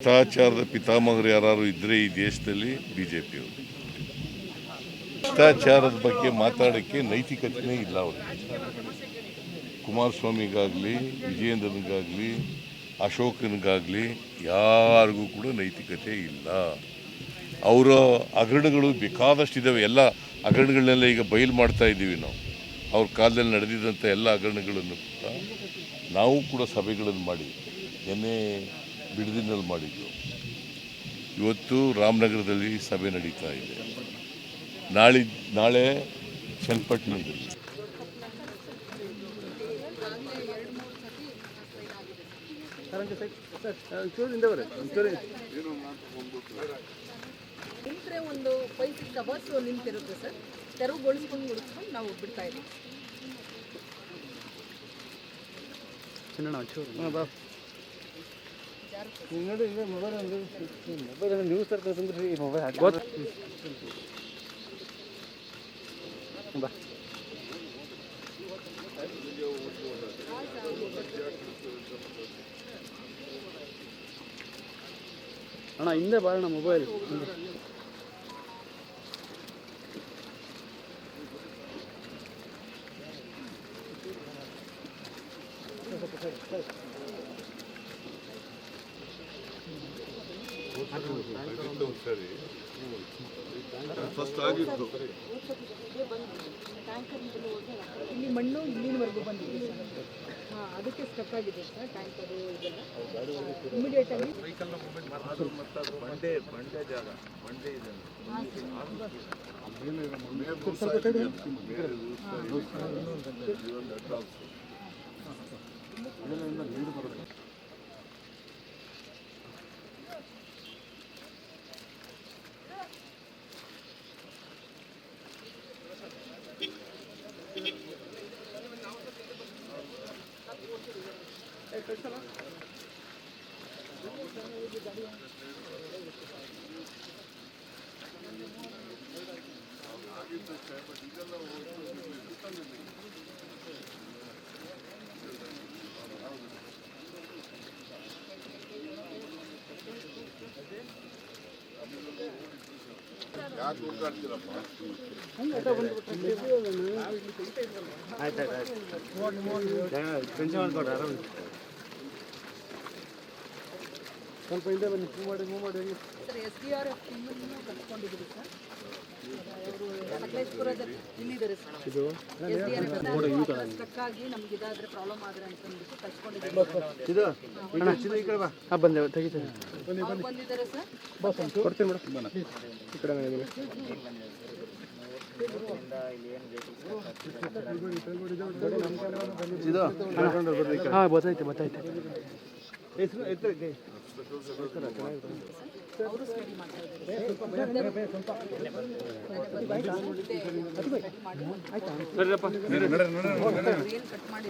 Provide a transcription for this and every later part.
ಭ್ರಷ್ಟಾಚಾರದ ಪಿತಾಮಹರು ಯಾರು ಇದ್ದರೆ ಈ ದೇಶದಲ್ಲಿ ಬಿ ಜೆ ಭ್ರಷ್ಟಾಚಾರದ ಬಗ್ಗೆ ಮಾತಾಡೋಕ್ಕೆ ನೈತಿಕತೆನೇ ಇಲ್ಲ ಅವರಿಗೆ ಕುಮಾರಸ್ವಾಮಿಗಾಗಲಿ, ವಿಜಯೇಂದ್ರನಿಗಾಗಲಿ, ಅಶೋಕನಿಗಾಗಲಿ ಯಾರಿಗೂ ಕೂಡ ನೈತಿಕತೆ ಇಲ್ಲ. ಅವರ ಹಗರಣಗಳು ಬೇಕಾದಷ್ಟಿದ್ದಾವೆ ಎಲ್ಲ ಹಗರಣಗಳನ್ನೆಲ್ಲ ಈಗ ಬಯಲು ಮಾಡ್ತಾ ಇದ್ದೀವಿ ನಾವು. ಅವ್ರ ಕಾಲದಲ್ಲಿ ನಡೆದಿದ್ದಂಥ ಎಲ್ಲ ಹಗರಣಗಳನ್ನು ನಾವು ಕೂಡ ಸಭೆಗಳನ್ನು ಮಾಡಿ ನಿನ್ನೆ ಬಿಡದಿನಲ್ಲಿ ಮಾಡಿದ್ದು. ಇವತ್ತು ರಾಮನಗರದಲ್ಲಿ ಸಭೆ ನಡೀತಾ ಇದೆ. ನಾಳೆ ನಾಳೆ ಚನ್ನಪಟ್ಟಣದಲ್ಲಿ. ನಿಂತರೆ ಒಂದು ಫೈವ್ ಸಿಕ್ಸ್ ಅವರ್ಸ್ ನಿಂತಿರುತ್ತೆ ಸರ್. ತೆರವುಗೊಳಿಸ್ಕೊಂಡು ಮುಡಿಸ್ಕೊಂಡು ನಾವು ಬಿಡ್ತಾ ಇದ್ದೀವಿ. നിങ്ങളുടെ മൊബൈൽ മൊബൈൽ ഇന്ന പറയണം മൊബൈൽ? Thank you. ಹಿಂದೆ ಫಸ್ಟ್ ಇಲ್ಲಿ ಮಣ್ಣು ಇಲ್ಲಿನವರೆಗೂ ಬಂದಿದೆ ಸರ್. ಹಾಂ ಅದಕ್ಕೆ ಸ್ಟಕ್ ಆಗಿದೆ ಸರ್ ಟ್ಯಾಂಕ್ ಅದು ಇದೆಲ್ಲ ಇಮಿಡಿಯೇಟಾಗಿ ಆಯ್ತು ಆಯ್ತು. ಆಯ್ತು ಸ್ವಲ್ಪ ಹಿಂದೆ ಬನ್ನಿ ಮೂವ್ ಮಾಡಿ ಮೂವ್ ಮಾಡಿ sir S D R F ಟೀಮನ್ನು ಕರ್ಸ್ಕೊಂಡಿದ್ದೀವಿ ಸರ್. ಅವರು ಸಕಲೇಶ್ಪುರದಲ್ಲಿ ಇಲ್ಲಿದ್ದಾರೆ ಸರ್. ಇದು? S D R F stuck ಆಗಿ ನಮ್ಗೆ ಇದಾದರೆ ಪ್ರಾಬ್ಲಮ್ ಆದರೆ ಅಂತ ಅಂದ್ಬಿಟ್ಟು ಕರ್ಸ್ಕೊಂಡಿದ್ದೀವಿ ಇದು? ಅಣ್ಣ ಈ ಕಡೆ ಬಾ. ಹಾಂ ಬಂದೆ ತೆಗಿತೀನಿ. ಬಂದಿದ್ದಾರೆ ಸರ್. ಕೊಡ್ತೀನಿ ಮೇಡಮ್ ಈ ಕಡೆ ಇದ್ದೀನಿ ಇದು? ಹಾಂ ಗೊತ್ತಾಯ್ತು ಗೊತ್ತಾಯ್ತು. ಅವರು ಸ್ಟಡಿ ಮಾಡ್ತಾ ಇದ್ದಾರೆ ಏನು ಕಟ್ ಮಾಡಿ.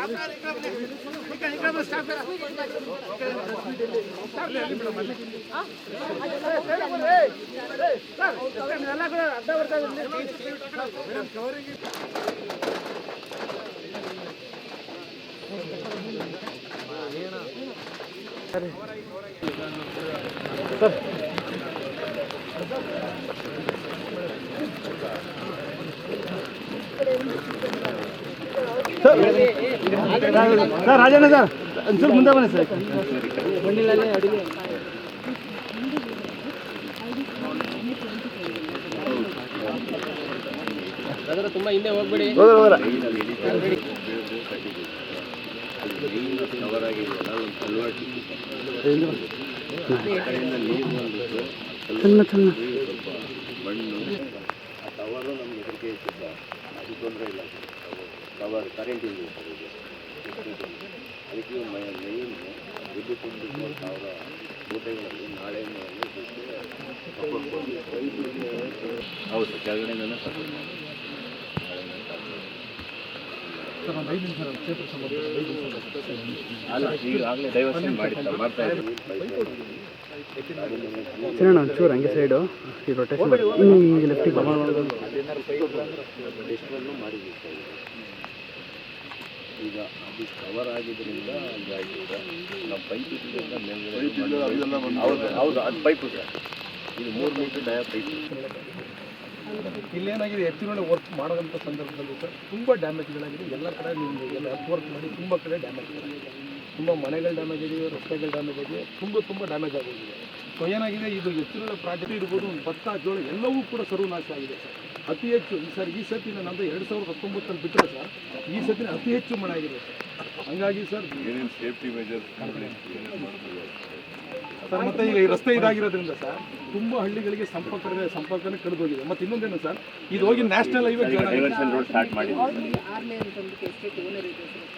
ಸರ್. ರಾಜಣ್ಣ ಸರ್ ಒಂಚೂರು ಮುಂದೆ ಬನ್ನಿ ಸರ್. ತುಂಬಾ ಹಿಂದೆ ಹೋಗ್ಬೇಡಿ ಮಣ್ಣು ಆ ಟವರು ನಮ್ಗೆ ಹೆದರಿಕೆ ಇಟ್ಟಿದ್ದ ಅದು ತೊಂದರೆ ಇಲ್ಲ ಟವರ್ ಕರೆಂಟ್ ಇಲ್ಲ ಸರ್ ಇದು ಅದಕ್ಕೆ ಮೈನ್ ವಿದ್ಯುತ್ ಒಂದು ಸಾವಿರ ಗೋಟೆಗಳಲ್ಲಿ ನಾಳೆ ಹೌದು ಸರ್ ಸಪೋರ್ಟ್ ಮಾಡಿ ಅಲ್ಲ ಈಗಾಗಲೇ ಡೈವರ್ಷನ್ ಮಾಡಿ ಮಾಡ್ತಾ ಇದ್ದೀವಿ ಚೆನ್ನ ಒಂಚೂರು ಹಂಗೆ ಸೈಡು ಈ ರೊಟೇಷನ್ ಹಿಂಗೆ ಲೆಫ್ಟಿಗೆ ಮಾಡಿದ್ದೀವಿ ಸರ್ ಈಗ ಅದು ಕವರ್ ಆಗಿದ್ದರಿಂದ ಹಂಗಾಗಿ ಸರ್ ನಮ್ಮ ಪೈಪ್ ಮೇಲ್ಗಡೆ ಹೌದು ಹೌದು ಅದು ಪೈಪು ಸರ್. ಇದು ಮೂರು ಮೀಟರ್ ಡಯ ಪೈಪ್ ಇಲ್ಲೇನಾಗಿದೆ ಎತ್ತಿನೊಳಗೆ ವರ್ಕ್ ಮಾಡೋದಂಥ ಸಂದರ್ಭದಲ್ಲಿ ಸರ್ ತುಂಬ ಡ್ಯಾಮೇಜ್ಗಳಾಗಿದೆ ಎಲ್ಲ ಕಡೆ ನೀವು ಎಲ್ಲ ವರ್ಕ್ ಮಾಡಿ ತುಂಬ ಕಡೆ ಡ್ಯಾಮೇಜ್ ತುಂಬ ಮನೆಗಳು ಡ್ಯಾಮೇಜ್ ಆಗಿದೆ ರಸ್ತೆಗಳು ಡ್ಯಾಮೇಜ್ ಆಗಿದೆ ತುಂಬ ತುಂಬ ಡ್ಯಾಮೇಜ್ ಆಗೋಗಿದೆ. ಸೊ ಏನಾಗಿದೆ ಇದು ಎತ್ತಿರದ ಪ್ರಾಜೆಕ್ಟ್ ಇರ್ಬೋದು ಒಂದು ಭತ್ತ ಜೋಳ ಎಲ್ಲವೂ ಕೂಡ ಸರ್ವನಾಶ ಆಗಿದೆ ಸರ್. ಅತಿ ಹೆಚ್ಚು ಈ ಸರ್ ಈ ಸತಿನ ನಂದು ಎರಡು ಸಾವಿರದ ಹತ್ತೊಂಬತ್ತರಲ್ಲಿ ಬಿಟ್ಟರೆ ಸರ್ ಈ ಸತಿನ ಅತಿ ಹೆಚ್ಚು ಮಳೆ ಆಗಿದೆ ಸರ್. ಹಂಗಾಗಿ ಸರ್ ಏನೇನು ಸೇಫ್ಟಿ ಮೆಜರ್ಸ್ ಸರ್ ಮತ್ತೆ ಈಗ ಈ ರಸ್ತೆ ಇದಾಗಿರೋದ್ರಿಂದ ಸರ್ ತುಂಬ ಹಳ್ಳಿಗಳಿಗೆ ಸಂಪರ್ಕ ಸಂಪರ್ಕನೇ ಕಡಿದೋಗಿದೆ ಮತ್ತೆ ಇನ್ನೊಂದೇನು ಸರ್ ಇದು ಹೋಗಿ ನ್ಯಾಷನಲ್ ಹೈವೇ ಸ್ಟಾರ್ಟ್ ಮಾಡಿದ್ದೀವಿ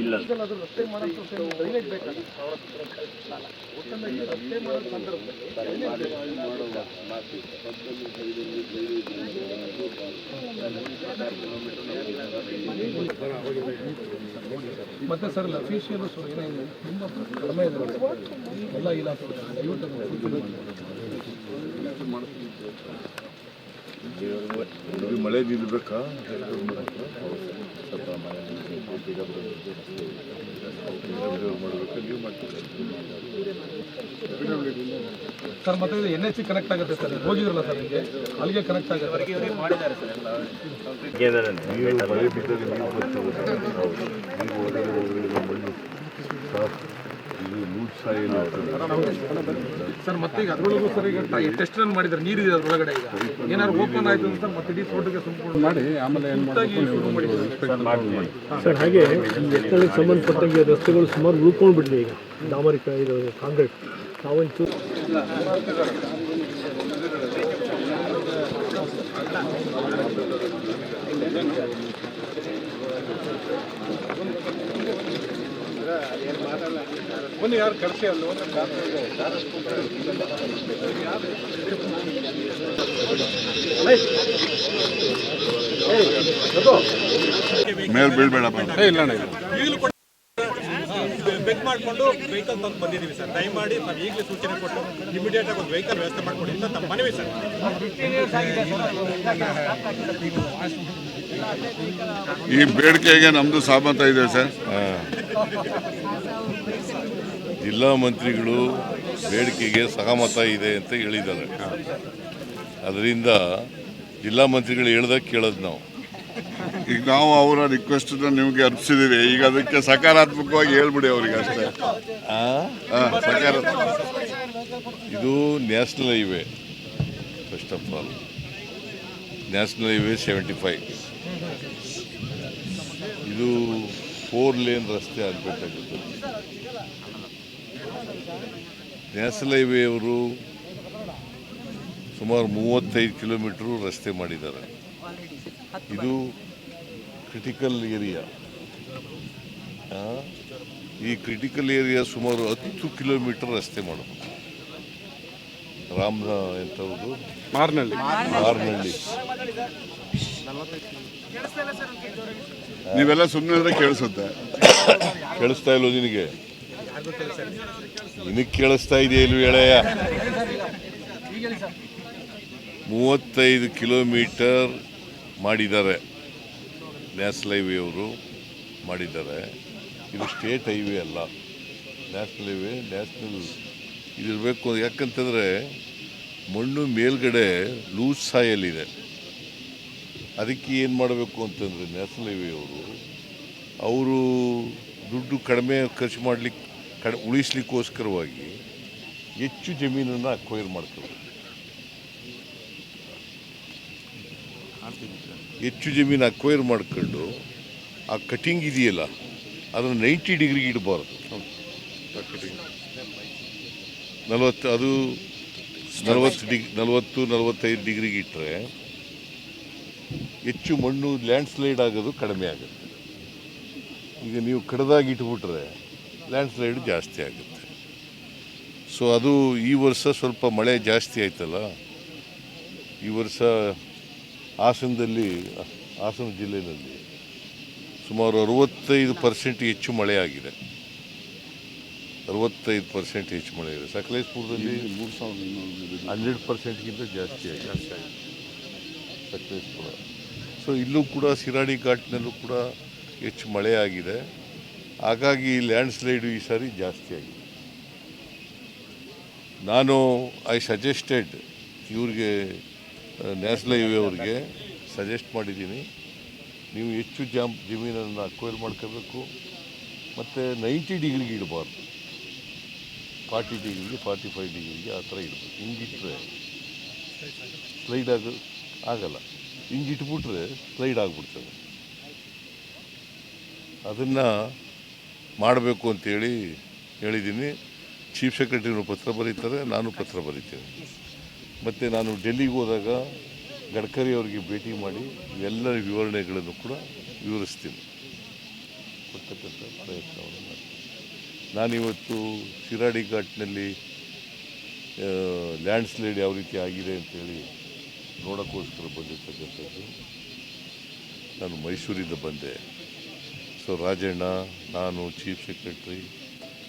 ಇಲ್ಲ. ಮತ್ತೆ ಸರ್ ಅಫಿಷಿಯಲ್ ಸರ್ ಏನೇನು ತುಂಬ ಕಡಿಮೆ ಇದೆ. ಎಲ್ಲ ಇಲಾಖೆ ದಯವಿಟ್ಟು ಮಾಡಿಸ್ತೀವಿ ಮಳೆ ನಿಲ್ಬೇಕಾ ಮಾಡಬೇಕಾ ನೀವು ಮಾಡ್ತೀರಾ ಸರ್ ಮತ್ತೆ ಇದು ಎನ್ ಸಿ ಕನೆಕ್ಟ್ ಆಗುತ್ತೆ ಸರ್. ಹೋಗಿದ್ರಲ್ಲ ಸರ್ ನಿಮಗೆ? ಅಲ್ಲಿಗೆ ಕನೆಕ್ಟ್ ಆಗುತ್ತೆ. ನೀರು ಮಳೆ ಬಿದ್ದಲ್ಲಿ ನೀರು ಬರ್ತದೆ ಸರ್ ಮತ್ತೆ ಈಗ ಅದ್ರೊಳಗೂ ಸರ್ ಈಗ ಟೆಸ್ಟ್ ರನ್ ಮಾಡಿದ್ರೆ ನೀರಿದೆ ಅದರೊಳಗಡೆ ಈಗ. ಏನಾದ್ರು ಓಪನ್ ಆಯ್ತು ಅಂತ ಮತ್ತೆ ಇಡೀ ತೋಟಕ್ಕೆ ಸಂಪೂರ್ಣ ಮಾಡಿ ಆಮೇಲೆ ಏನು ಮಾಡಿ ಸರ್ ಹಾಗೆ ಸ್ಥಳಕ್ಕೆ ಸಂಬಂಧಪಟ್ಟಂಗೆ ರಸ್ತೆಗಳು ಸುಮಾರು ಉಳ್ಕೊಂಡು ಬಿಡಲಿ ಈಗ. ಡಾಮರಿಕ ಇದು ಕಾಂಕ್ರೀಟ್. ನಾವಂಚೂರು ಬನ್ನಿ ಯಾರು ಕರ್ಸಿ ಅಲ್ಲ ಮೇಲೆ ಈಗಲೂ ಬೆಕ್ ಮಾಡಿಕೊಂಡು ವೆಹಿಕಲ್ ತಂದು ಬಂದಿದ್ದೀವಿ ಸರ್. ದಯಮಾಡಿ ನಾವು ಈಗಲೇ ಸೂಚನೆ ಕೊಟ್ಟು ಇಮಿಡಿಯೇಟ್ ಆಗಿ ಒಂದು ವೆಹಿಕಲ್ ವ್ಯವಸ್ಥೆ ಮಾಡಿಕೊಡಿ. ಅಂತ ನಮ್ಮ ಮನವಿ ಸರ್. ಈ ಬೇಡಿಕೆಗೆ ನಮ್ಮದು ಸಹಮತ ಇದೆ ಸರ್. ಜಿಲ್ಲಾ ಮಂತ್ರಿಗಳು ಬೇಡಿಕೆಗೆ ಸಹಮತ ಇದೆ ಅಂತ ಹೇಳಿದ್ದಾರೆ. ಅದರಿಂದ ಜಿಲ್ಲಾ ಮಂತ್ರಿಗಳು ಹೇಳ್ದಾಗ ಕೇಳೋದು ನಾವು. ಈಗ ನಾವು ಅವರ ರಿಕ್ವೆಸ್ಟ್ ನಿಮಗೆ ಅರ್ಪಿಸಿದೀವಿ. ಈಗ ಅದಕ್ಕೆ ಸಕಾರಾತ್ಮಕವಾಗಿ ಹೇಳ್ಬಿಡಿ ಅವ್ರಿಗೆ ಅಷ್ಟೇ. ಸಕಾರ ಇದು national highway first of all national highway seventy five ಇದು ಫೋರ್ ಲೇನ್ ರಸ್ತೆ ಆಗಬೇಕಾಗಿತ್ತು. ನ್ಯಾಷನಲ್ ಹೈವೇ ಅವರು ಸುಮಾರು ಮೂವತ್ತೈದು ಕಿಲೋಮೀಟ್ರು ರಸ್ತೆ ಮಾಡಿದ್ದಾರೆ. ಇದು ಕ್ರಿಟಿಕಲ್ ಏರಿಯಾ ಈ ಕ್ರಿಟಿಕಲ್ ಏರಿಯಾ ಸುಮಾರು ಹತ್ತು ಕಿಲೋಮೀಟರ್ ರಸ್ತೆ ಮಾಡಬೇಕು. ರಾಮ ಎಂಥವ್ರದ್ದು ಮಾರ್ನಳ್ಳಿ. ಮಾರ್ನಳ್ಳಿ. ನೀವೆಲ್ಲ ಸುಮ್ಮನೆ ಕೇಳಿಸುತ್ತೆ. ಕೇಳಿಸ್ತಾ ಇಲ್ವೋ ನಿನಗೆ? ನಿನಗೆ ಕೇಳಿಸ್ತಾ ಇದೆಯಾ ಇಲ್ವ ಎಳೆಯ? ಮೂವತ್ತೈದು ಕಿಲೋಮೀಟರ್ ಮಾಡಿದ್ದಾರೆ. ನ್ಯಾಷನಲ್ ಹೈವೇ ಅವರು ಮಾಡಿದ್ದಾರೆ. ಇದು ಸ್ಟೇಟ್ ಹೈವೇ ಅಲ್ಲ. National highway, national. ಇದಿರಬೇಕು ಯಾಕಂತಂದರೆ ಮಣ್ಣು ಮೇಲ್ಗಡೆ ಲೂಸ್ ಸಾಯಲ್ ಇದೆ ಅದಕ್ಕೆ ಏನು ಮಾಡಬೇಕು ಅಂತಂದರೆ ನ್ಯಾಷನಲ್ ಹೈವೇ ಅವರು ಅವರು ದುಡ್ಡು ಕಡಿಮೆ ಖರ್ಚು ಮಾಡಲಿಕ್ಕೆ ಕಡ, ಉಳಿಸ್ಲಿಕ್ಕೋಸ್ಕರವಾಗಿ ಹೆಚ್ಚು ಜಮೀನನ್ನು ಅಕ್ವೈರ್ ಮಾಡ್ತಾರೆ. ಹೆಚ್ಚು ಜಮೀನು ಅಕ್ವೈರ್ ಮಾಡ್ಕೊಂಡು ಆ ಕಟಿಂಗ್ ಇದೆಯಲ್ಲ, ಅದನ್ನು ನೈಂಟಿ ಡಿಗ್ರಿಗೆ ಇಡಬಾರ್ದು. ನಲವತ್ತು, ಅದು ನಲವತ್ತು ಡಿಗ್, ನಲವತ್ತು, ನಲವತ್ತೈದು ಡಿಗ್ರಿಗೆ ಇಟ್ಟರೆ ಹೆಚ್ಚು ಮಣ್ಣು ಲ್ಯಾಂಡ್ ಸ್ಲೈಡ್ ಆಗೋದು ಕಡಿಮೆ ಆಗುತ್ತೆ. ಈಗ ನೀವು ಕಡದಾಗಿ ಇಟ್ಬಿಟ್ರೆ ಲ್ಯಾಂಡ್ ಸ್ಲೈಡ್ ಜಾಸ್ತಿ ಆಗುತ್ತೆ. ಸೊ ಅದು ಈ ವರ್ಷ ಸ್ವಲ್ಪ ಮಳೆ ಜಾಸ್ತಿ ಆಯ್ತಲ್ಲ? ಈ ವರ್ಷ ಹಾಸನದಲ್ಲಿ ಹಾಸನ ಜಿಲ್ಲೆಯಲ್ಲಿ ಸುಮಾರು ಅರವತ್ತೈದು ಪರ್ಸೆಂಟ್ ಹೆಚ್ಚು ಮಳೆ ಆಗಿದೆ. ಅರವತ್ತೈದು ಪರ್ಸೆಂಟ್ ಹೆಚ್ಚು ಮಳೆ ಇದೆ ಸಕಲೇಶ್ಪುರದಲ್ಲಿ ಮೂರು ಸಾವಿರದ ಹನ್ನೆರಡು ಹಂಡ್ರೆಡ್ ಪರ್ಸೆಂಟ್ಗಿಂತ ಜಾಸ್ತಿ ಆಗಿದೆ. ಸಕಲೇಶ್ಪುರ. ಸೊ ಇಲ್ಲೂ ಕೂಡ ಸಿರಾಡಿ ಘಾಟ್ನಲ್ಲೂ ಕೂಡ ಹೆಚ್ಚು ಮಳೆ ಆಗಿದೆ ಹಾಗಾಗಿ ಲ್ಯಾಂಡ್ ಸ್ಲೈಡು ಈ ಸಾರಿ ಜಾಸ್ತಿ ಆಗಿದೆ. ನಾನು, ಐ ಸಜೆಸ್ಟೆಡ್ ಇವ್ರಿಗೆ ನ್ಯಾಷನಲ್ ಹೈವೇ ಅವ್ರಿಗೆ ಸಜೆಸ್ಟ್ ಮಾಡಿದ್ದೀನಿ. ನೀವು ಹೆಚ್ಚು ಜಾಮ್, ಜಮೀನನ್ನು ಅಕ್ವೈರ್ ಮಾಡ್ಕೋಬೇಕು. ಮತ್ತು ನೈಂಟಿ ಡಿಗ್ರಿಗೆ ಇಡಬಾರ್ದು. ಫಾರ್ಟಿ ಡಿಗ್ರಿಗೆ, ಫಾರ್ಟಿ ಫೈವ್ ಡಿಗ್ರಿಗೆ ಆ ಥರ ಇಡಬೇಕು. ಹಿಂಗಿಟ್ಟರೆ ಸ್ಲೈಡ್ ಆಗ, ಆಗಲ್ಲ. ಹಿಂಗಿಟ್ಬಿಟ್ರೆ ಸ್ಲೈಡ್ ಆಗಿಬಿಡ್ತದೆ. ಅದನ್ನು ಮಾಡಬೇಕು ಅಂತೇಳಿ ಹೇಳಿದ್ದೀನಿ. ಚೀಫ್ ಸೆಕ್ರೆಟರಿನೂ ಪತ್ರ ಬರೀತಾರೆ, ನಾನು ಪತ್ರ ಬರೀತೇನೆ. ಮತ್ತು ನಾನು ಡೆಲ್ಲಿಗೆ ಹೋದಾಗ ಗಡ್ಕರಿ ಅವರಿಗೆ ಭೇಟಿ ಮಾಡಿ ಎಲ್ಲ ವಿವರಣೆಗಳನ್ನು ಕೂಡ ವಿವರಿಸ್ತೀನಿ. ಕೊಡ್ತಕ್ಕಂಥ ಪ್ರಯತ್ನವನ್ನು ಮಾಡ್ತೀನಿ ನಾನಿವತ್ತು ಶಿರಾಡಿ ಘಾಟ್ನಲ್ಲಿ ಲ್ಯಾಂಡ್ ಸ್ಲೈಡ್ ಯಾವ ರೀತಿ ಆಗಿದೆ ಅಂತೇಳಿ ನೋಡೋಕ್ಕೋಸ್ಕರ ಬಂದಿರ್ತಕ್ಕಂಥದ್ದು. ನಾನು ಮೈಸೂರಿಂದ ಬಂದೆ. ಸೊ ರಾಜಣ್ಣ ನಾನು chief secretary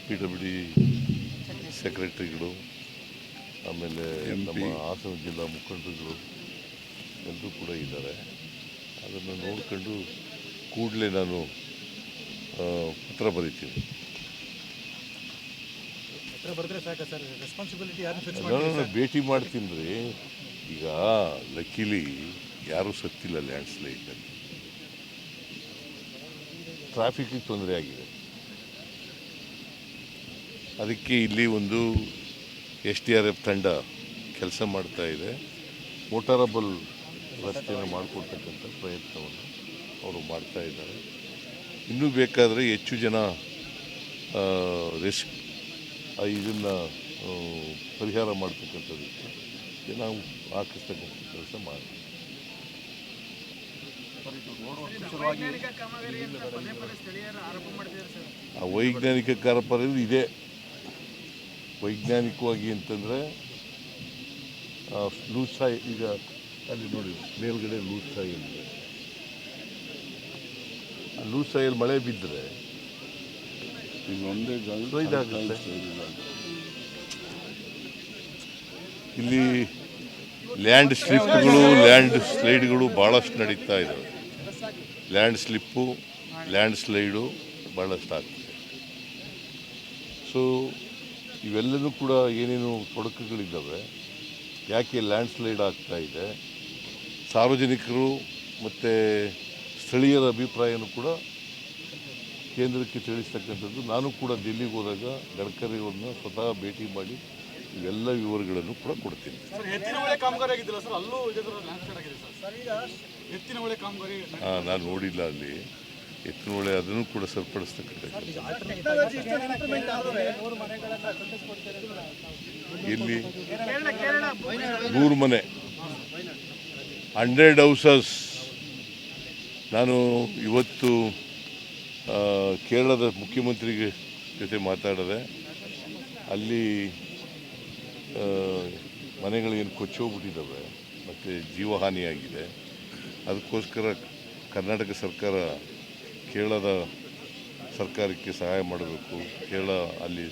P W D ಸೆಕ್ರೆಟ್ರಿಗಳು ಆಮೇಲೆ ನಮ್ಮ ಹಾಸನ ಜಿಲ್ಲಾ ಮುಖಂಡರುಗಳು ಎಲ್ಲರೂ ಕೂಡ ಇದ್ದಾರೆ. ಅದನ್ನು ನೋಡ್ಕೊಂಡು ಕೂಡಲೇ ನಾನು ಪತ್ರ ಬರೀತೀನಿ. ಬರೆದ್ರೆ ಸಾಕ ಸರ್. ರೆಸ್ಪಾನ್ಸಿಬಿಲಿಟಿ ಯಾರನ್ನ ಫಿಕ್ಸ್ ನಾನು ಭೇಟಿ ಮಾಡ್ತೀನಿ ರೀ ಈಗ ಲಕ್ಕಿಲಿ ಯಾರೂ ಸತ್ತಿಲ್ಲ ಲ್ಯಾಂಡ್ ಸ್ಲೈಡ್ನಲ್ಲಿ ಟ್ರಾಫಿಕ್ ತೊಂದರೆ ಆಗಿದೆ. ಅದಕ್ಕೆ ಇಲ್ಲಿ ಒಂದು ಎಸ್ ಡಿ ಆರ್ ಎಫ್ ತಂಡ ಕೆಲಸ ಮಾಡ್ತಾ ಇದೆ. ಮೋಟಾರಬಲ್ ರಸ್ತೆಯನ್ನು ಮಾಡಿಕೊಡ್ತಕ್ಕಂಥ ಪ್ರಯತ್ನವನ್ನು ಅವರು ಮಾಡ್ತಾ ಇದ್ದಾರೆ. ಇನ್ನೂ ಬೇಕಾದರೆ ಹೆಚ್ಚು ಜನ ರೆಸ್ಕ್ ಇದನ್ನು ಪರಿಹಾರ ಮಾಡ್ತಕ್ಕಂಥದ್ದಕ್ಕೆ ನಾವು ಹಾಕಿಸ್ತಕ್ಕಂಥ ಕೆಲಸ ಮಾಡಿ. ಆ ವೈಜ್ಞಾನಿಕ ಕಾರ್ಪರ ಇದೆ. ವೈಜ್ಞಾನಿಕವಾಗಿ ಅಂತಂದರೆ ಲೂಸ್ ಸಾಯಿ ಈಗ ಅಲ್ಲಿ ನೋಡಿ ಮೇಲ್ಗಡೆ ಲೂಸ್ ಸಾಯಿಲ್ ಇದೆ ಆ ಲೂಸ್ ಸಾಯಿಲ್ ಮಳೆ ಬಿದ್ದರೆ ಈಗ ಒಂದೇ ಇದಾಗುತ್ತೆ ಇಲ್ಲಿ ಲ್ಯಾಂಡ್ ಸ್ಲಿಪ್ಗಳು ಲ್ಯಾಂಡ್ ಸ್ಲೈಡ್ಗಳು ಭಾಳಷ್ಟು ನಡೀತಾ ಇದ್ದಾವೆ ಲ್ಯಾಂಡ್ ಸ್ಲಿಪ್ಪು ಲ್ಯಾಂಡ್ ಸ್ಲೈಡು ಭಾಳಷ್ಟು ಆಗ್ತದೆ. ಸೊ ಇವೆಲ್ಲವೂ ಕೂಡ ಏನೇನು ತೊಡಕುಗಳಿದ್ದಾವೆ. ಯಾಕೆ ಲ್ಯಾಂಡ್ ಸ್ಲೈಡ್ ಆಗ್ತಾ ಇದೆ? ಸಾರ್ವಜನಿಕರು ಮತ್ತು ಸ್ಥಳೀಯರ ಅಭಿಪ್ರಾಯನೂ ಕೂಡ ಕೇಂದ್ರಕ್ಕೆ ತಿಳಿಸ್ತಕ್ಕಂಥದ್ದು. ನಾನು ಕೂಡ ದಿಲ್ಲಿಗೆ ಹೋದಾಗ ಗಡ್ಕರಿ ಅವ್ರನ್ನ ಸ್ವತಃ ಭೇಟಿ ಮಾಡಿ ಇವೆಲ್ಲ ವಿವರಗಳನ್ನು ಕೂಡ ಕೊಡ್ತೀನಿ. ಎತ್ತಿನ ಎತ್ತಿನ ಹಾಂ ನಾನು ನೋಡಿಲ್ಲ ಅಲ್ಲಿ. ಎತ್ತಿನೊಳೆ ಅದನ್ನು ಕೂಡ ಸರಿಪಡಿಸ್ತಕ್ಕಂಥ ಇಲ್ಲಿ ನೂರು ಮನೆ. Hundred houses. ನಾನು ಇವತ್ತು ಆ, ಕೇರಳದ ಮುಖ್ಯಮಂತ್ರಿಗೆ ಜೊತೆ ಮಾತಾಡಿದೆ ಅಲ್ಲಿ ಮನೆಗಳೇನು ಕೊಚ್ಚೋಗ್ಬಿಟ್ಟಿದ್ದಾವೆ ಮತ್ತು ಜೀವಹಾನಿಯಾಗಿದೆ. ಅದಕ್ಕೋಸ್ಕರ ಕರ್ನಾಟಕ ಸರ್ಕಾರ ಕೇರಳದ ಸರ್ಕಾರಕ್ಕೆ ಸಹಾಯ ಮಾಡಬೇಕು, ಕೇರಳ ಅಲ್ಲಿ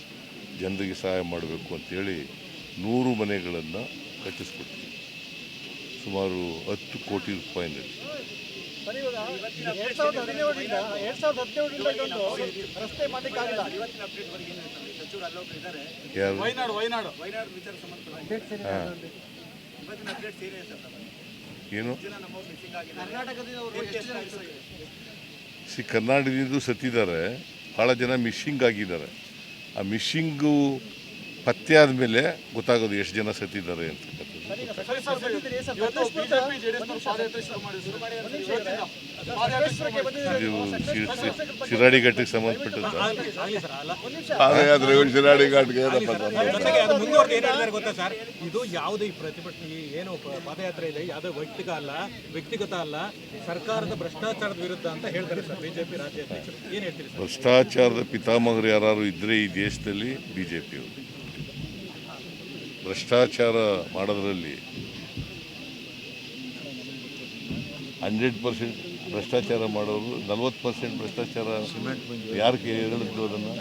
ಜನರಿಗೆ ಸಹಾಯ ಮಾಡಬೇಕು ಅಂತೇಳಿ ನೂರು ಮನೆಗಳನ್ನು ಕಟ್ಟಿಸ್ಕೊಡ್ತೀವಿ. ಸುಮಾರು ಹತ್ತು ಕೋಟಿ ರೂಪಾಯಿನಲ್ಲಿ ಎರಡು ಸಾವಿರದ ಇದೊಂದು ಯಾರು? ಹಾಂ. ಏನು? ಕರ್ನಾಟಕದಿಂದ ಅವರು ಎಷ್ಟು ಜನ ಇದ್ದಾರೆ? ಸಿ ಕರ್ನಾಟಕದಿಂದ ಸತ್ತಿದ್ದಾರೆ. ಭಾಳ ಜನ ಮಿಸ್ಸಿಂಗ್ ಆಗಿದ್ದಾರೆ. ಆ ಮಿಸ್ಸಿಂಗು ಪತ್ತೆ ಆದಮೇಲೆ ಗೊತ್ತಾಗೋದು ಎಷ್ಟು ಜನ ಸತ್ತಿದ್ದಾರೆ ಅಂತಕ್ಕಂಥದ್ದು ಶಿರಾಡಿ ಘಟ್ಟಕ್ಕೆ ಸಂಬಂಧಪಟ್ಟದ್ದು ಪಾದಯಾತ್ರೆ ಶಿರಾಡಿ ಘಾಟ್ಗೆ ಏನಪ್ಪ ಗೊತ್ತಾ ಸರ್? ಇದು ಯಾವುದೇ ಈ ಪ್ರತಿಭಟನೆ ಏನು ಪ- ಪಾದಯಾತ್ರೆ ಇದೆ ಯಾವುದೇ ವೈಯಕ್ತಿಕ ಅಲ್ಲ ವ್ಯಕ್ತಿಗತ ಅಲ್ಲ ಸರ್ಕಾರದ ಭ್ರಷ್ಟಾಚಾರದ ವಿರುದ್ಧ ಅಂತ ಹೇಳ್ತಾರೆ ಸರ್ ಬಿಜೆಪಿ ರಾಜ್ಯಾಧ್ಯಕ್ಷರು. ಏನ್ ಹೇಳ್ತೀರಿ ಸರ್? ಭ್ರಷ್ಟಾಚಾರದ ಪಿತಾಮಹರು ಯಾರು ಇದ್ರೆ ಈ ದೇಶದಲ್ಲಿ ಬಿ ಜೆ ಪಿಯವರು ಭ್ರಷ್ಟಾಚಾರ ಮಾಡೋದರಲ್ಲಿ ಹಂಡ್ರೆಡ್ ಪರ್ಸೆಂಟ್ ಭ್ರಷ್ಟಾಚಾರ ಮಾಡೋರು ನಲ್ವತ್ತು ಪರ್ಸೆಂಟ್ ಭ್ರಷ್ಟಾಚಾರ ಯಾರು ಹೇಳಿದ್ರು ಅದನ್ನು?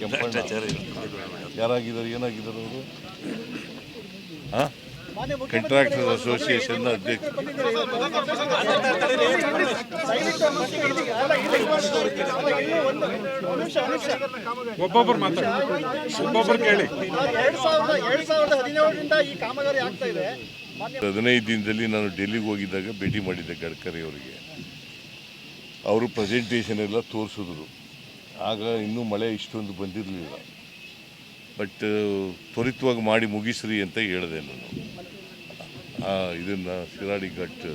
ಕೆಂಪಣ್ಣ. ಯಾರಾಗಿದ್ದಾರೆ ಏನಾಗಿದ್ದಾರೆ ಅವರು? ಹಾಂ? ಕಂಟ್ರಾಕ್ಟರ್ ಅಸೋಸಿಯೇಷನ್ ಅಧ್ಯಕ್ಷ. ಒಬ್ಬೊಬ್ಬರು ಮಾತಾಡಿ. ಒಬ್ಬೊಬ್ಬರು ಕೇಳಿ. ಹದಿನೈದು ದಿನದಲ್ಲಿ ನಾನು ಡೆಲ್ಲಿಗೆ ಹೋಗಿದ್ದಾಗ ಭೇಟಿ ಮಾಡಿದ್ದೆ ಗಡ್ಕರಿ ಅವರಿಗೆ. ಅವರು ಪ್ರೆಸೆಂಟೇಷನ್ ಎಲ್ಲ ತೋರಿಸಿದ್ರು. ಆಗ ಇನ್ನೂ ಮಳೆ ಇಷ್ಟೊಂದು ಬಂದಿರಲಿಲ್ಲ. ಬಟ್ ತ್ವರಿತವಾಗಿ ಮಾಡಿ ಮುಗಿಸ್ರಿ ಅಂತ ಹೇಳಿದೆ ನಾನು. ಇದನ್ನು ಶಿರಾಡಿ ಘಟ್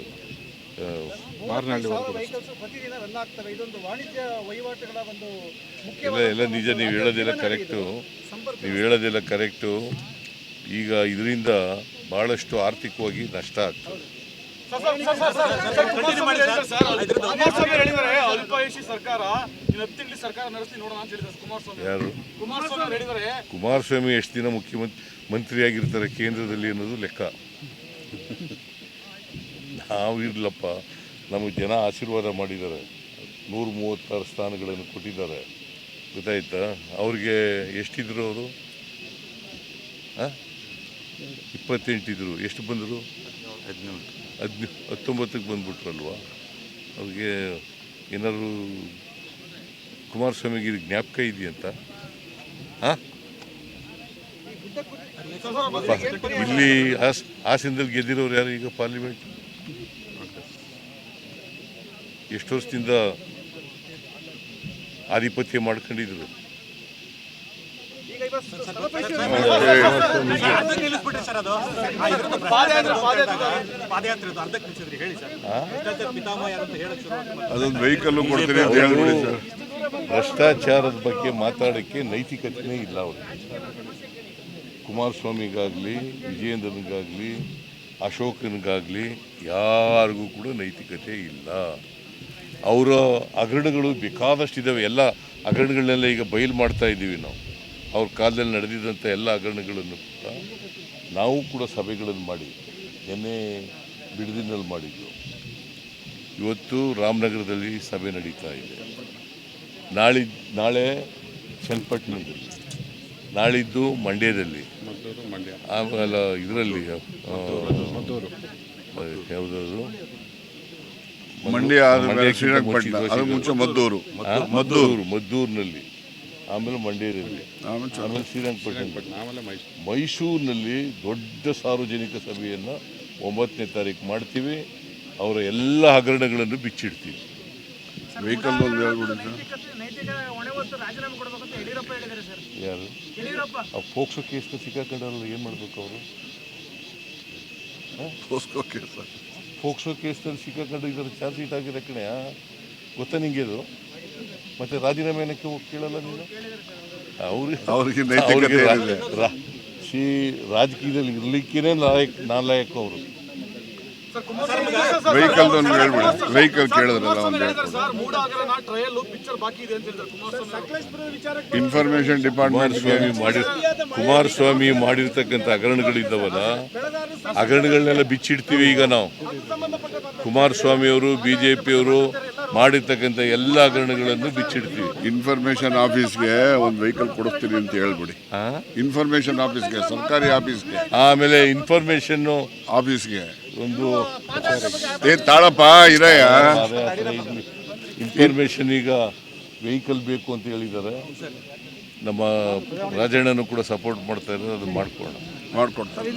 ಇಲ್ಲ ಪ್ರತಿದಿನ ರನ್ ಆಗ್ತವೆ. ಇದೊಂದು ವಾಣಿಜ್ಯ ವಹಿವಾಟುಗಳ ಒಂದು ಮುಖ್ಯ ಎಲ್ಲ ಎಲ್ಲ ನಿಜ ನೀವು ಹೇಳೋದೆಲ್ಲ ಕರೆಕ್ಟು ನೀವು ಹೇಳೋದೆಲ್ಲ ಕರೆಕ್ಟು ಈಗ ಇದರಿಂದ ಭಾಳಷ್ಟು ಆರ್ಥಿಕವಾಗಿ ನಷ್ಟ ಆಗ್ತದೆ. ಅಲ್ಪಾಯುಷಿ ಸರ್ಕಾರ ನೋಡೋಣ ಅಂತ ಕುಮಾರಸ್ವಾಮಿ ಯಾರು? ಕುಮಾರಸ್ವಾಮಿ ಅವ್ರು ಹೇಳಿದ್ದಾರೆ ಕುಮಾರಸ್ವಾಮಿ ಎಷ್ಟು ದಿನ ಮುಖ್ಯಮಂತ್ರಿ ಮಂತ್ರಿಯಾಗಿರ್ತಾರೆ ಕೇಂದ್ರದಲ್ಲಿ ಅನ್ನೋದು ಲೆಕ್ಕ. ನಾವು ಇರಲಪ್ಪ ನಮಗೆ ಜನ ಆಶೀರ್ವಾದ ಮಾಡಿದ್ದಾರೆ. ನೂರ ಮೂವತ್ತಾರು ಸ್ಥಾನಗಳನ್ನು ಕೊಟ್ಟಿದ್ದಾರೆ. ಗೊತ್ತಾಯ್ತಾ? ಅವ್ರಿಗೆ ಎಷ್ಟಿದ್ರು ಅವರು? ಇಪ್ಪತ್ತೆಂಟಿದ್ರು. ಎಷ್ಟು ಬಂದರು? ಹದಿನೇಳು. ಹದಿನ ಹತ್ತೊಂಬತ್ತಕ್ಕೆ ಬಂದ್ಬಿಟ್ರಲ್ವಾ? ಅವ್ರಿಗೆ ಏನಾದರೂ ಕುಮಾರಸ್ವಾಮಿಗೆ ಇದು ಜ್ಞಾಪಕ ಇದೆಯಂತ? ಹಾಂ? ಇಲ್ಲಿ ಹಾಸ್ ಹಾಸನದಲ್ಲಿ ಗೆದ್ದಿರೋರು ಯಾರು ಈಗ ಪಾರ್ಲಿಮೆಂಟ್? ಎಷ್ಟು ವರ್ಷದಿಂದ ಆಧಿಪತ್ಯ ಮಾಡ್ಕೊಂಡಿದ್ರು? ಅದೊಂದು ವೆಹಿಕಲ್ ಕೊಡ್ತೀನಿ ಅಂತ ಹೇಳ್ಬಿಡಿ ಸರ್. ಭ್ರಷ್ಟಾಚಾರದ ಬಗ್ಗೆ ಮಾತಾಡೋಕ್ಕೆ ನೈತಿಕತೆನೇ ಇಲ್ಲ ಅವ್ರಿಗೆ. ಕುಮಾರಸ್ವಾಮಿಗಾಗಲಿ ವಿಜಯೇಂದ್ರನಿಗಾಗಲಿ ಅಶೋಕನಿಗಾಗ್ಲಿ ಯಾರಿಗೂ ಕೂಡ ನೈತಿಕತೆ ಇಲ್ಲ. ಅವರ ಹಗರಣಗಳು ಬೇಕಾದಷ್ಟಿದ್ದಾವೆ ಎಲ್ಲ ಹಗರಣಗಳನ್ನೆಲ್ಲ ಈಗ ಬಯಲು ಮಾಡ್ತಾ ಇದ್ದೀವಿ ನಾವು. ಅವ್ರ ಕಾಲದಲ್ಲಿ ನಡೆದಿದ್ದಂಥ ಎಲ್ಲ ಹಗರಣಗಳನ್ನು ಕೂಡ ನಾವು ಕೂಡ ಸಭೆಗಳನ್ನು ಮಾಡಿ ನಿನ್ನೆ ಬಿಡದಿನಲ್ಲಿ ಮಾಡಿದ್ದು ಇವತ್ತು ರಾಮನಗರದಲ್ಲಿ ಸಭೆ ನಡೀತಾ ಇದೆ. ನಾಳೆ ನಾಳೆ ಚನ್ನಪಟ್ಟಣದಲ್ಲಿ ನಾಳಿದ್ದು ಮಂಡ್ಯದಲ್ಲಿ. ಆಮೇಲೆ ಇದರಲ್ಲಿ ಯಾವುದಾದ್ರು? ಮಂಡ್ಯ ಮದ್ದೂರು ಮದ್ದೂರಿನಲ್ಲಿ. ಆಮೇಲೆ ಮಂಡ್ಯದಲ್ಲಿ ಆಮೇಲೆ ಶ್ರೀರಂಗಪಟ್ಟಣ. ಮೈಸೂರಿನಲ್ಲಿ ದೊಡ್ಡ ಸಾರ್ವಜನಿಕ ಸಭೆಯನ್ನು ಒಂಬತ್ತನೇ ತಾರೀಕು ಮಾಡ್ತೀವಿ. ಅವರ ಎಲ್ಲ ಹಗರಣಗಳನ್ನು ಬಿಚ್ಚಿಡ್ತೀವಿ. ವೆಹಿಕಲ್ ಯಾರು? ಆ ಫೋಕ್ಸೋ ಕೇಸ್ನ ಸಿಕ್ಕಾಕೊಂಡಲ್ಲ ಏನು ಮಾಡಬೇಕು ಅವರು? ಫೋಕ್ಸೋ ಕೇಸ್. ಫೋಕ್ಸೋ ಕೇಸ್ನಲ್ಲಿ ಸಿಕ್ಕಾಕೊಂಡು ಇದರ ಚಾರ್ಜ್ ಶೀಟ್ ಆಗಿದೆ ಕಣೆ ಗೊತ್ತಾ ನಿಂಗೆ ಇದು? ಮತ್ತೆ ರಾಜೀನಾಮೆ ಏನಕ್ಕೆ ಹೋಗಿ ಕೇಳಲ್ಲ ನೀನು? ಅವ್ರಿಗೆ ಅವ್ರಿಗೆ ನೈತಿಕತೆ ಏನಿದೆ ಸಿ ರಾಜಕೀಯದಲ್ಲಿ ಇರ್ಲಿಕ್ಕೇನೆ ನಾಯಕ್ ನಾಲಾಯಕ ಅವರು. ವೆಹಿಕಲ್ ಒಂದು ಹೇಳ್ಬಿಡಿ. ವೆಹಿಕಲ್ ಕೇಳಿದ್ರಲ್ಲ ಒಂದು ಸರ್ ಮೂಡ ಹಗರಣ ಟ್ರಯಲ್ ಪಿಕ್ಚರ್ ಬಾಕಿ ಇದೆ ಅಂತ ಹೇಳ್ತಾರೆ. ಕುಮಾರಸ್ವಾಮಿ ಇನ್ಫಾರ್ಮೇಶನ್ ಡಿಪಾರ್ಟ್ಮೆಂಟ್ ಸ್ವಾಮಿ ಮಾಡಿ ಕುಮಾರಸ್ವಾಮಿ ಮಾಡಿರ್ತಕ್ಕಂಥ ಹಗರಣಗಳಿದ್ದವಲ್ಲ ಹಗರಣಗಳನ್ನೆಲ್ಲ ಬಿಚ್ಚಿಡ್ತೀವಿ ಈಗ ನಾವು. ಕುಮಾರಸ್ವಾಮಿ ಅವರು ಬಿ ಜೆ ಪಿಯವರು ಮಾಡಿರ್ತಕ್ಕಂಥ ಎಲ್ಲ ಹಗರಣಗಳನ್ನು ಬಿಚ್ಚಿಡ್ತೀವಿ. ಇನ್ಫಾರ್ಮೇಶನ್ ಆಫೀಸ್ಗೆ ಒಂದು ವೆಹಿಕಲ್ ಕೊಡಿಸ್ತೀನಿ ಅಂತ ಹೇಳ್ಬಿಡಿ. ಆ? ಇನ್ಫಾರ್ಮೇಶನ್ ಆಫೀಸ್ಗೆ ಸರ್ಕಾರಿ ಆಫೀಸ್ಗೆ ಆಮೇಲೆ ಇನ್ಫಾರ್ಮೇಶನ್ ಆಫೀಸ್ಗೆ ಒಂದು ಏ ತಾಳಪ್ಪ ಇರಯ್ಯ ಇನ್ಫಾರ್ಮೇಶನ್ ಈಗ ವೆಹಿಕಲ್ ಬೇಕು ಅಂತ ಹೇಳಿದ್ದಾರೆ. ನಮ್ಮ ರಾಜಣ್ಣನು ಕೂಡ ಸಪೋರ್ಟ್ ಮಾಡ್ತಾ ಇರೋದು ಅದನ್ನ ಮಾಡ್ಕೊಳ್ಳೋಣ. ಮಾಡ್ಕೊಡ್ತಾರೆ.